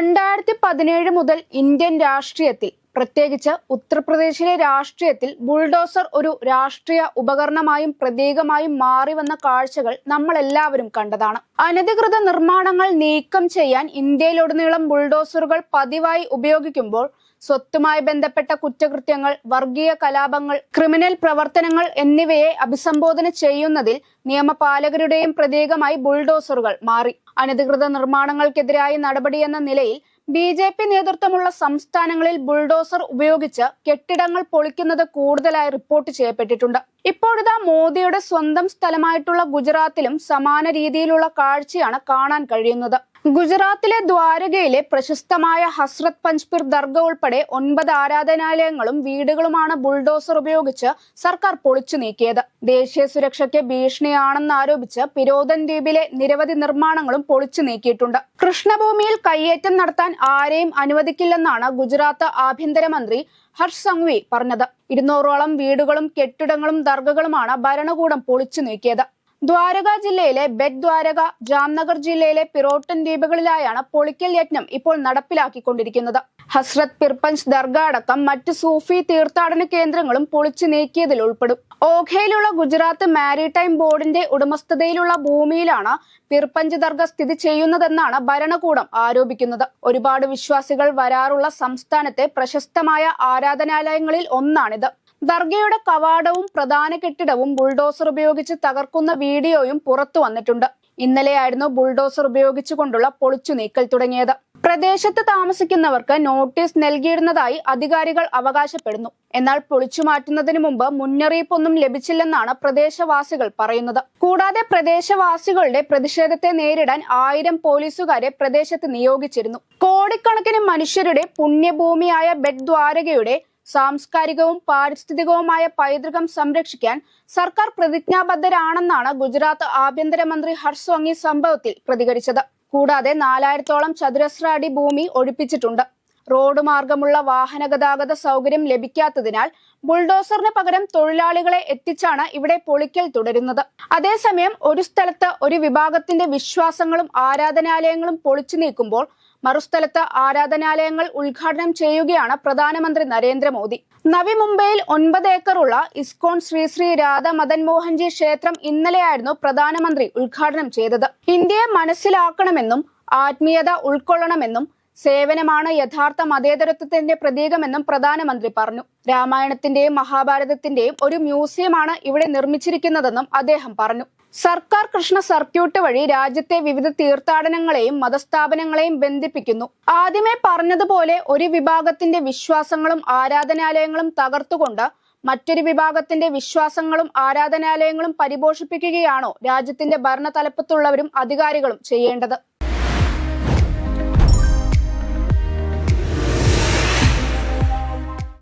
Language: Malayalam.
രണ്ടായിരത്തി പതിനേഴ് മുതൽ ഇന്ത്യൻ രാഷ്ട്രീയത്തിൽ പ്രത്യേകിച്ച് ഉത്തർപ്രദേശിലെ രാഷ്ട്രീയത്തിൽ ബുൾഡോസർ ഒരു രാഷ്ട്രീയ ഉപകരണമായും പ്രതീകമായും മാറി വന്ന കാഴ്ചകൾ നമ്മൾ എല്ലാവരും കണ്ടതാണ്. അനധികൃത നിർമ്മാണങ്ങൾ നീക്കം ചെയ്യാൻ ഇന്ത്യയിലുടനീളം ബുൾഡോസറുകൾ പതിവായി ഉപയോഗിക്കുമ്പോൾ സ്വത്തുമായി ബന്ധപ്പെട്ട കുറ്റകൃത്യങ്ങൾ വർഗീയ കലാപങ്ങൾ ക്രിമിനൽ പ്രവർത്തനങ്ങൾ എന്നിവയെ അഭിസംബോധന ചെയ്യുന്നതിൽ നിയമപാലകരുടെയും പ്രതീകമായി ബുൾഡോസറുകൾ മാറി. അനധികൃത നിർമ്മാണങ്ങൾക്കെതിരായ നടപടിയെന്ന നിലയിൽ ബി ജെ പി നേതൃത്വമുള്ള സംസ്ഥാനങ്ങളിൽ ബുൾഡോസർ ഉപയോഗിച്ച് കെട്ടിടങ്ങൾ പൊളിക്കുന്നത് കൂടുതലായി റിപ്പോർട്ട് ചെയ്യപ്പെട്ടിട്ടുണ്ട്. ഇപ്പോഴിതാ മോദിയുടെ സ്വന്തം സ്ഥലമായിട്ടുള്ള ഗുജറാത്തിലും സമാന രീതിയിലുള്ള കാഴ്ചയാണ് കാണാൻ കഴിയുന്നത്. ഗുജറാത്തിലെ ദ്വാരകയിലെ പ്രശസ്തമായ ഹസ്രത് പഞ്ച്പിർ ദർഗ ഉൾപ്പെടെ ഒൻപത് ആരാധനാലയങ്ങളും വീടുകളുമാണ് ബുൾഡോസർ ഉപയോഗിച്ച് സർക്കാർ പൊളിച്ചു നീക്കിയത്. ദേശീയ സുരക്ഷയ്ക്ക് ഭീഷണിയാണെന്നാരോപിച്ച് പിരോധൻ ദ്വീപിലെ നിരവധി നിർമ്മാണങ്ങളും പൊളിച്ചു നീക്കിയിട്ടുണ്ട്. കൃഷ്ണഭൂമിയിൽ കയ്യേറ്റം നടത്താൻ ആരെയും അനുവദിക്കില്ലെന്നാണ് ഗുജറാത്ത് ആഭ്യന്തരമന്ത്രി ഹർഷ് സംഗ്വി പറഞ്ഞത്. ഇരുന്നൂറോളം വീടുകളും കെട്ടിടങ്ങളും ദർഗകളുമാണ് ഭരണകൂടം പൊളിച്ചു നീക്കിയത്. ദ്വാരക ജില്ലയിലെ ബെഡ് ദ്വാരക ജാംനഗർ ജില്ലയിലെ പിറോട്ടൻ ദ്വീപുകളിലായാണ് പൊളിക്കൽ യജ്ഞം ഇപ്പോൾ നടപ്പിലാക്കിക്കൊണ്ടിരിക്കുന്നത്. ഹസ്രത് പിർപഞ്ച് ദർഗ അടക്കം മറ്റ് സൂഫി തീർത്ഥാടന കേന്ദ്രങ്ങളും പൊളിച്ചു നീക്കിയതിൽ ഉൾപ്പെടും. ഓഖയിലുള്ള ഗുജറാത്ത് മാരിടൈം ബോർഡിന്റെ ഉടമസ്ഥതയിലുള്ള ഭൂമിയിലാണ് പിർപഞ്ച് ദർഗ സ്ഥിതി ചെയ്യുന്നതെന്നാണ് ഭരണകൂടം ആരോപിക്കുന്നത്. ഒരുപാട് വിശ്വാസികൾ വരാറുള്ള സംസ്ഥാനത്തെ പ്രശസ്തമായ ആരാധനാലയങ്ങളിൽ ഒന്നാണിത്. ദർഗയുടെ കവാടവും പ്രധാന കെട്ടിടവും ബുൾഡോസർ ഉപയോഗിച്ച് തകർക്കുന്ന വീഡിയോയും പുറത്തു വന്നിട്ടുണ്ട്. ഇന്നലെയായിരുന്നു ബുൾഡോസർ ഉപയോഗിച്ചുകൊണ്ടുള്ള പൊളിച്ചു നീക്കൽ തുടങ്ങിയത്. പ്രദേശത്ത് താമസിക്കുന്നവർക്ക് നോട്ടീസ് നൽകിയിരുന്നതായി അധികാരികൾ അവകാശപ്പെടുന്നു. എന്നാൽ പൊളിച്ചു മാറ്റുന്നതിന് മുമ്പ് മുന്നറിയിപ്പൊന്നും ലഭിച്ചില്ലെന്നാണ് പ്രദേശവാസികൾ പറയുന്നത്. കൂടാതെ പ്രദേശവാസികളുടെ പ്രതിഷേധത്തെ നേരിടാൻ ആയിരം പോലീസുകാരെ പ്രദേശത്ത് നിയോഗിച്ചിരുന്നു. കോടിക്കണക്കിന് മനുഷ്യരുടെ പുണ്യഭൂമിയായ ബെഡ് ദ്വാരകയുടെ സാംസ്കാരികവും പാരിസ്ഥിതികവുമായ പൈതൃകം സംരക്ഷിക്കാൻ സർക്കാർ പ്രതിജ്ഞാബദ്ധരാണെന്നാണ് ഗുജറാത്ത് ആഭ്യന്തരമന്ത്രി ഹർഷ് സോങ്ങി സംഭവത്തിൽ പ്രതികരിച്ചത്. കൂടാതെ നാലായിരത്തോളം ചതുരശ്ര അടി ഭൂമി ഒഴിപ്പിച്ചിട്ടുണ്ട്. റോഡ് മാർഗമുള്ള വാഹന ഗതാഗത സൗകര്യം ലഭിക്കാത്തതിനാൽ ബുൾഡോസറിന് പകരം തൊഴിലാളികളെ എത്തിച്ചാണ് ഇവിടെ പൊളിക്കൽ തുടരുന്നത്. അതേസമയം ഒരു സ്ഥലത്ത് ഒരു വിഭാഗത്തിന്റെ വിശ്വാസങ്ങളും ആരാധനാലയങ്ങളും പൊളിച്ചു നീക്കുമ്പോൾ മറുസ്ഥലത്ത് ആരാധനാലയങ്ങൾ ഉദ്ഘാടനം ചെയ്യുകയാണ് പ്രധാനമന്ത്രി നരേന്ദ്രമോദി. നവി മുംബൈയിൽ ഒൻപത് ഏക്കറുള്ള ഇസ്കോൺ ശ്രീ ശ്രീ രാധ മദൻ മോഹൻജി ക്ഷേത്രം ഇന്നലെയായിരുന്നു പ്രധാനമന്ത്രി ഉദ്ഘാടനം ചെയ്തത്. ഇന്ത്യയെ മനസ്സിലാക്കണമെന്നും ആത്മീയത ഉൾക്കൊള്ളണമെന്നും സേവനമാണ് യഥാർത്ഥ മതേതരത്വത്തിന്റെ പ്രതീകമെന്നും പ്രധാനമന്ത്രി പറഞ്ഞു. രാമായണത്തിന്റെയും മഹാഭാരതത്തിന്റെയും ഒരു മ്യൂസിയമാണ് ഇവിടെ നിർമ്മിച്ചിരിക്കുന്നതെന്നും അദ്ദേഹം പറഞ്ഞു. സർക്കാർ കൃഷ്ണ സർക്യൂട്ട് വഴി രാജ്യത്തെ വിവിധ തീർത്ഥാടനങ്ങളെയും മതസ്ഥാപനങ്ങളെയും ബന്ധിപ്പിക്കുന്നു. ആദ്യമേ പറഞ്ഞതുപോലെ ഒരു വിഭാഗത്തിന്റെ വിശ്വാസങ്ങളും ആരാധനാലയങ്ങളും തകർത്തുകൊണ്ട് മറ്റൊരു വിഭാഗത്തിന്റെ വിശ്വാസങ്ങളും ആരാധനാലയങ്ങളും പരിപോഷിപ്പിക്കുകയാണോ രാജ്യത്തിന്റെ ഭരണ തലപ്പത്തുള്ളവരും അധികാരികളും ചെയ്യേണ്ടത്?